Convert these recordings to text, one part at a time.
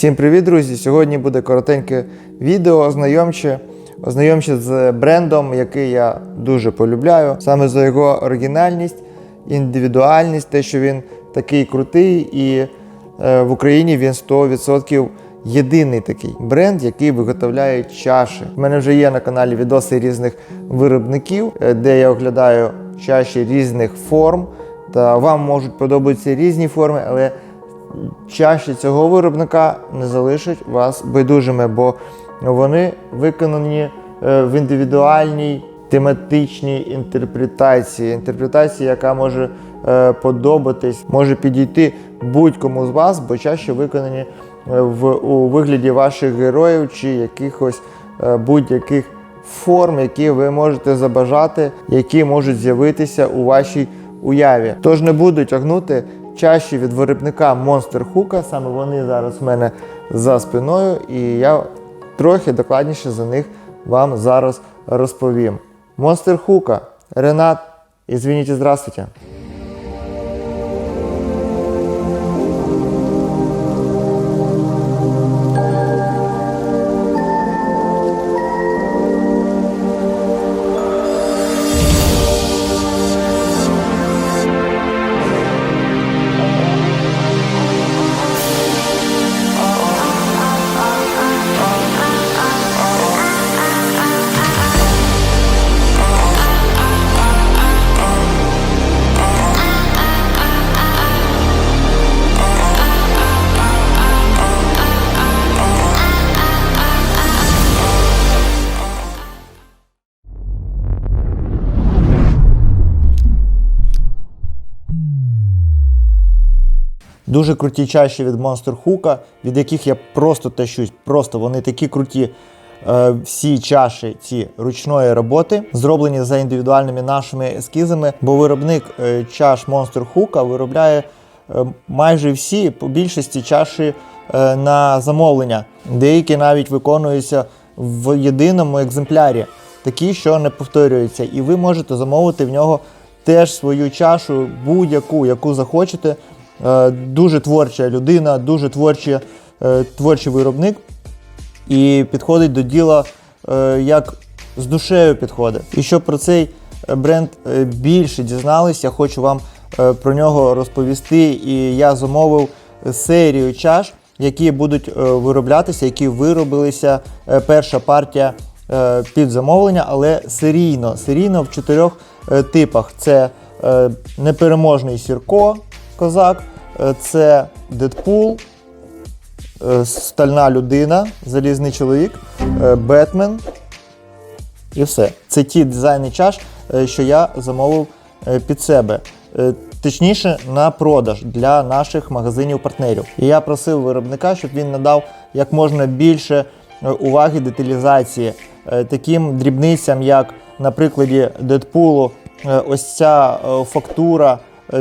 Всім привіт, друзі! Сьогодні буде коротеньке відео ознайомче, ознайомче з брендом, який я дуже полюбляю. Саме за його оригінальність, індивідуальність, те, що він такий крутий, і е, в Україні він 100% єдиний такий бренд, який виготовляє чаші. У мене вже є на каналі відоси різних виробників, е, де я оглядаю чаші різних форм. Та вам можуть подобатися різні форми, але чаші цього виробника не залишать вас байдужими, бо вони виконані е, в індивідуальній тематичній інтерпретації. Інтерпретації, яка може е, подобатись, може підійти будь-кому з вас, бо чаще виконані е, в, у вигляді ваших героїв чи якихось будь-яких форм, які ви можете забажати, які можуть з'явитися у вашій уяві. Тож не буду тягнути чаші від виробника Monster Hook, саме вони зараз в мене за спиною, і я трохи докладніше за них вам зараз розповім. Monster Hook, Ренат, извините, здравствуйте. Дуже круті чаші від Monster Hook, від яких я просто тащусь. Просто вони такі круті. Е, Всі чаші ці ручної роботи зроблені за індивідуальними нашими ескізами, бо виробник е, чаш Monster Hook виробляє е, майже всі по більшості чаші на замовлення. Деякі навіть виконуються в єдиному екземплярі, такі, що не повторюються. І ви можете замовити в нього теж свою чашу, будь-яку, яку захочете. Е, Дуже творча людина, дуже творча, е, творчий виробник і підходить до діла е, як з душею підходить. І щоб про цей бренд більше дізнались, я хочу вам про нього розповісти. І я замовив серію чаш, які будуть вироблятися, які виробилися перша партія під замовлення, але серійно. Серійно в чотирьох типах: це непереможний Сірко, козак, е, це Дедпул, е, стальна людина, залізний чоловік, е, Бетмен. І все. Це ті дизайни чаш, що я замовив під себе. Точніше, на продаж для наших магазинів-партнерів. І я просив виробника, щоб він надав як можна більше уваги деталізації таким дрібницям, як на прикладі Дедпулу, ось ця фактура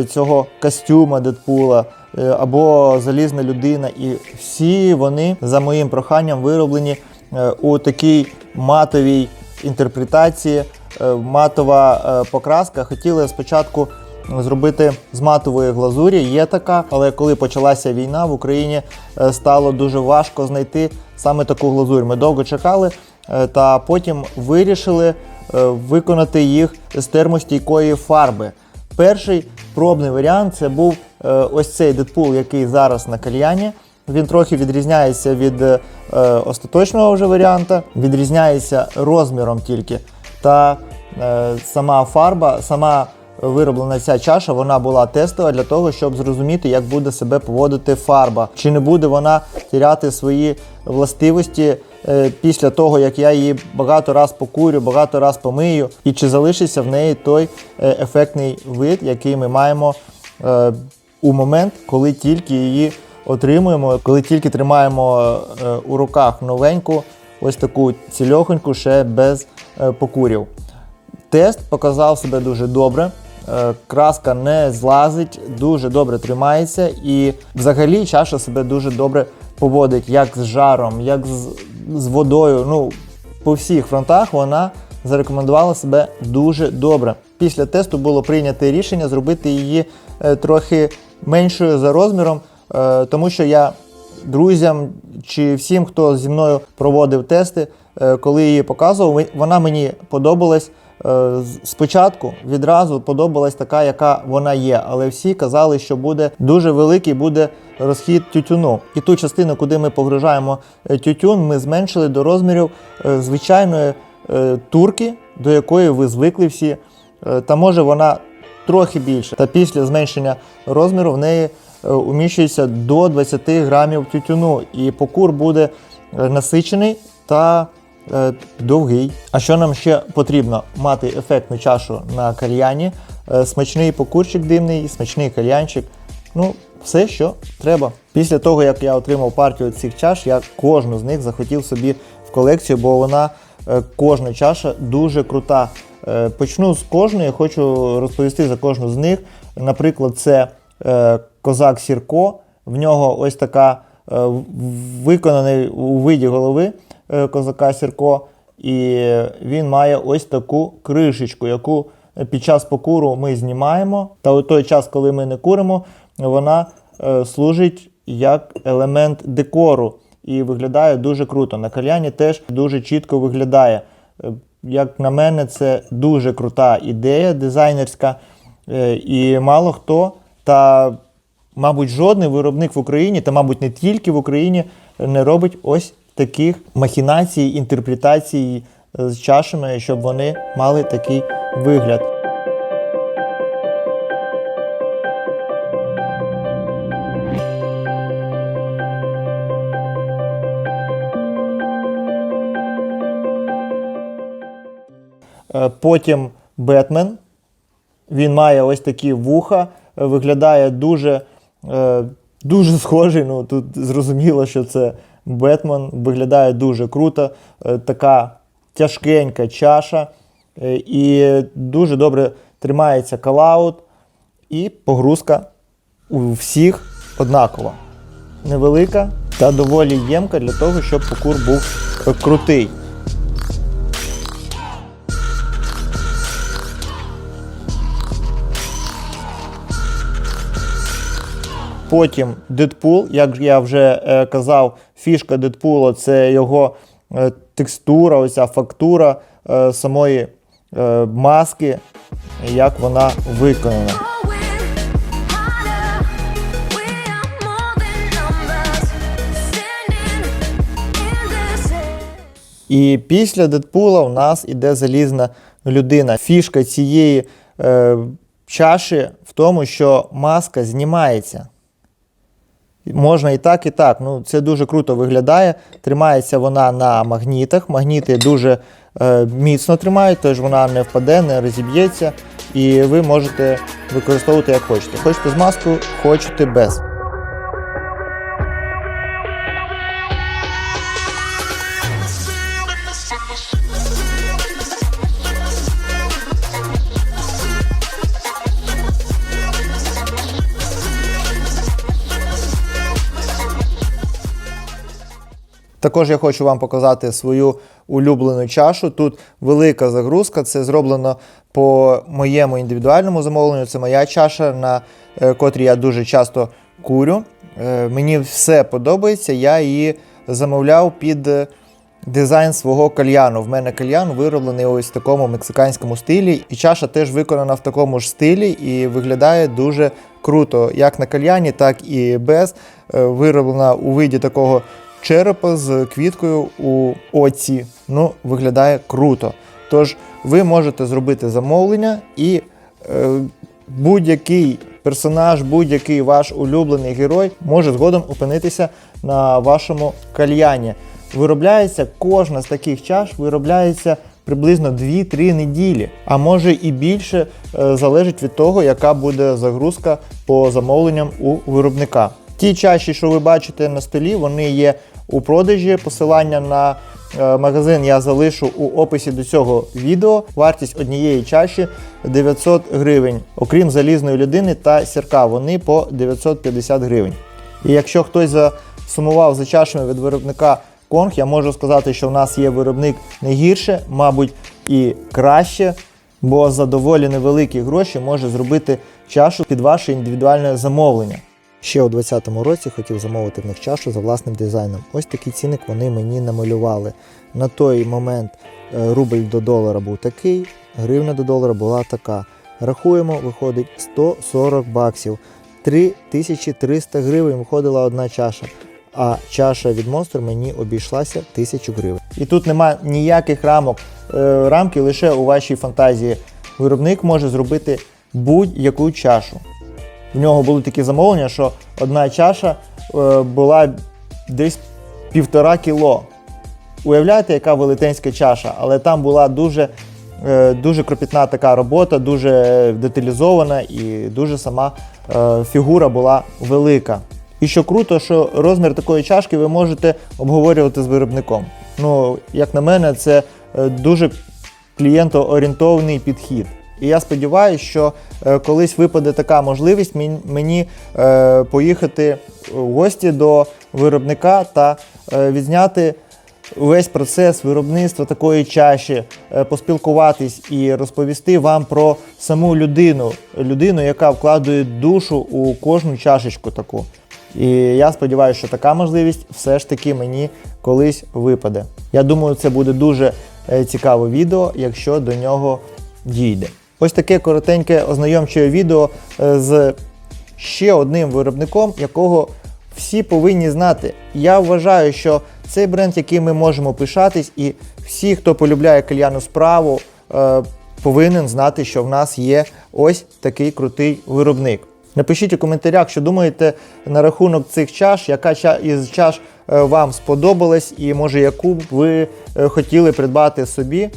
цього костюма Дедпула е, або залізна людина. І всі вони за моїм проханням вироблені е, у такій матовій інтерпретації, е, матова е, покраска. Хотіли спочатку зробити з матової глазурі. Є така, але коли почалася війна в Україні, е, стало дуже важко знайти саме таку глазурь. Ми довго чекали, е, та потім вирішили е, виконати їх з термостійкої фарби. Перший пробний варіант це був е, ось цей Дедпул, який зараз на кальяні. Він трохи відрізняється від е, остаточного вже варіанта, відрізняється розміром тільки. Та е, сама фарба, сама вироблена ця чаша, вона була тестова для того, щоб зрозуміти, як буде себе поводити фарба. Чи не буде вона тіряти свої властивості е, після того, як я її багато раз покурю, багато раз помию, і чи залишиться в неї той е, ефектний вид, який ми маємо е, у момент, коли тільки її отримуємо, коли тільки тримаємо у руках новеньку, ось таку цільохоньку, ще без покурів. Тест показав себе дуже добре. Е, Краска не злазить, дуже добре тримається, і взагалі чаша себе дуже добре поводить, як з жаром, як з, з водою. Ну, по всіх фронтах вона зарекомендувала себе дуже добре. Після тесту було прийнято рішення зробити її е, трохи меншою за розміром, е, тому що я друзям чи всім, хто зі мною проводив тести, коли її показував, вона мені подобалась. е, Спочатку відразу подобалась така, яка вона є, але всі казали, що буде дуже великий буде розхід тютюну. І ту частину, куди ми погружаємо е, тютюн, ми зменшили до розмірів е, звичайної е, турки, до якої ви звикли всі. Е, Та може вона трохи більше. Та після зменшення розміру в неї е, уміщується до 20 грамів тютюну, і покур буде е, насичений та е, довгий. А що нам ще потрібно? Мати ефектну чашу на кальяні, е, смачний покурчик димний, смачний кальянчик. Ну, все, що треба. Після того, як я отримав партію цих чаш, я кожну з них захотів собі в колекцію, бо вона е, кожна чаша дуже крута. Е, Почну з кожної, хочу розповісти за кожну з них. Наприклад, це е, козак Сірко. В нього ось така е, виконаний у виді голови е, козака Сірко. І він має ось таку кришечку, яку під час покуру ми знімаємо. Та у той час, коли ми не куримо, вона е, служить як елемент декору і виглядає дуже круто. На кальяні теж дуже чітко виглядає. Е, Як на мене, це дуже крута ідея дизайнерська. Е, І мало хто, та, мабуть, жодний виробник в Україні, та, мабуть, не тільки в Україні, не робить ось таких махінацій, інтерпретацій е, з чашами, щоб вони мали такий вигляд. Е, Потім Бетмен. Він має ось такі вуха, е, виглядає дуже, дуже схожий. Ну, тут зрозуміло, що це Бетмен. Виглядає дуже круто. Е, така тяжкенька чаша. Е, і дуже добре тримається калаут. І погрузка у всіх однакова. Невелика та доволі ємка для того, щоб покур був крутий. Потім Дедпул, як я вже е, казав, фішка Дедпула це його е, текстура, оця фактура е, самої е, маски, як вона виконана. І після Дедпула у нас іде залізна людина. Фішка цієї е, чаші в тому, що маска знімається. Можна і так, і так. Ну, це дуже круто виглядає. Тримається вона на магнітах. Магніти дуже е, міцно тримають, тож вона не впаде, не розіб'ється. І ви можете використовувати як хочете. Хочете з маскою, хочете без. Також я хочу вам показати свою улюблену чашу. Тут велика загрузка. Це зроблено по моєму індивідуальному замовленню. Це моя чаша, на е, котрій я дуже часто курю. Е, Мені все подобається. Я її замовляв під е, дизайн свого кальяну. В мене кальян вироблений ось в такому мексиканському стилі. І чаша теж виконана в такому ж стилі і виглядає дуже круто, як на кальяні, так і без. Вироблена у виді такого черепа з квіткою у оці. Ну, виглядає круто. Тож ви можете зробити замовлення і е, будь-який персонаж, будь-який ваш улюблений герой може згодом опинитися на вашому кальяні. Виробляється кожна з таких чаш, виробляється приблизно 2-3 неділі, а може і більше е, залежить від того, яка буде загрузка по замовленням у виробника. Ті чаші, що ви бачите на столі, вони є у продажі. Посилання на е, магазин я залишу у описі до цього відео. Вартість однієї чаші 900 гривень, окрім залізної людини та сірка. Вони по 950 гривень. І якщо хтось засумував за чашами від виробника Конг, я можу сказати, що в нас є виробник не гірше, мабуть, і краще, бо за доволі невеликі гроші може зробити чашу під ваше індивідуальне замовлення. Ще у 2020 році хотів замовити в них чашу за власним дизайном. Ось такий цінник вони мені намалювали. На той момент е, рубль до долара був такий, гривня до долара була така. Рахуємо, виходить 140 баксів. 3300 гривень виходила одна чаша. А чаша від Monster мені обійшлася 1000 гривень. І тут нема ніяких рамок. Е, рамки лише у вашій фантазії. Виробник може зробити будь-яку чашу. В нього були такі замовлення, що одна чаша е, була десь півтора кіло. Уявляєте, яка велетенська чаша, але там була дуже, е, дуже кропітна така робота, дуже деталізована і дуже сама е, фігура була велика. І що круто, що розмір такої чашки ви можете обговорювати з виробником. Ну, як на мене, це дуже клієнтоорієнтований підхід. І я сподіваюся, що е, колись випаде така можливість мені, е, поїхати в гості до виробника та е, відзняти весь процес виробництва такої чаші, поспілкуватись і розповісти вам про саму людину, людину, яка вкладує душу у кожну чашечку таку. І я сподіваюся, що така можливість все ж таки мені колись випаде. Я думаю, це буде дуже цікаве відео, якщо до нього дійде. Ось таке коротеньке ознайомче відео е, з ще одним виробником, якого всі повинні знати. Я вважаю, що цей бренд, який ми можемо пишатись, і всі, хто полюбляє кальяну справу, е, повинен знати, що в нас є ось такий крутий виробник. Напишіть у коментарях, що думаєте на рахунок цих чаш, яка із чаш е, вам сподобалась, і може яку б ви хотіли придбати собі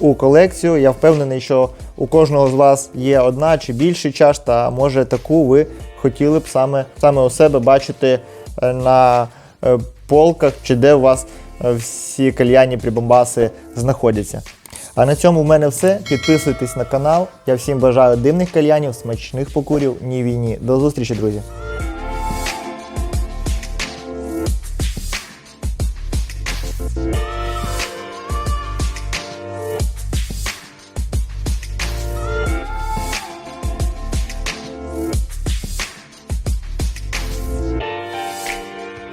у колекцію. Я впевнений, що у кожного з вас є одна чи більше чаш, та може таку ви хотіли б саме, саме у себе бачити е, на е, полках чи де у вас е, всі кальяні прибамбаси знаходяться. А на цьому в мене все. Підписуйтесь на канал. Я всім бажаю дивних кальянів, смачних покурів, ні війні. До зустрічі, друзі!